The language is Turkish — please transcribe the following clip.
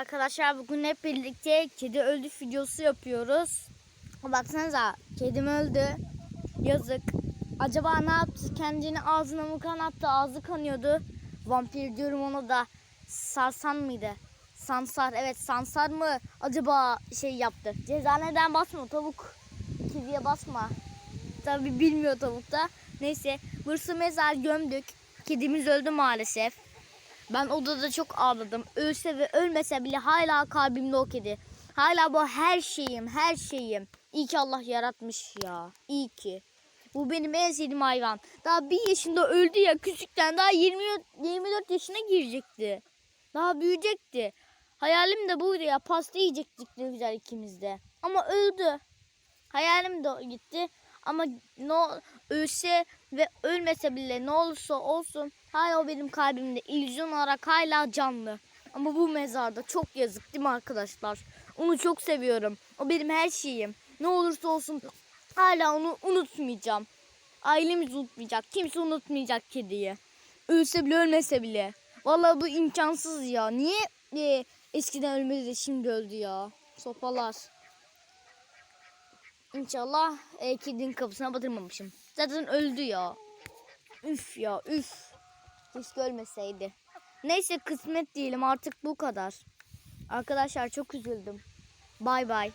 arkadaşlar bugün hep birlikte kedi öldü videosu yapıyoruz. Baksanıza kedim öldü. Yazık. Acaba ne yaptı? Kendini ağzına mı kanattı? Ağzı kanıyordu. Vampir diyorum ona da. Sarsan mıydı? Sansar. Evet Sansar mı? Acaba şey yaptı. Ceza neden basma tavuk. Kediye basma. Tabi bilmiyor tavuk da. Neyse. Burası mezar gömdük. Kedimiz öldü maalesef. Ben odada çok ağladım. Ölse ve ölmese bile hala kalbimde o kedi. Hala bu her şeyim, her şeyim. İyi ki Allah yaratmış ya. İyi ki. Bu benim en sevdiğim hayvan. Daha bir yaşında öldü ya küçükten. Daha 20, 24 yaşına girecekti. Daha büyüyecekti. Hayalim de buydu ya. Pasta yiyecektik ne güzel ikimiz de. Ama öldü. Hayalim de gitti. Ama no ölse ve ölmese bile ne olursa olsun hala o benim kalbimde illüzyon olarak hala canlı. Ama bu mezarda çok yazık değil mi arkadaşlar? Onu çok seviyorum. O benim her şeyim. Ne olursa olsun hala onu unutmayacağım. Ailemiz unutmayacak. Kimse unutmayacak kediyi. Ölse bile ölmese bile. Vallahi bu imkansız ya. Niye e, eskiden ölmedi de şimdi öldü ya? Sopalar. İnşallah e, kedinin kafasına batırmamışım. Zaten öldü ya. Üf ya üf. Keşke ölmeseydi. Neyse kısmet diyelim artık bu kadar. Arkadaşlar çok üzüldüm. Bay bay.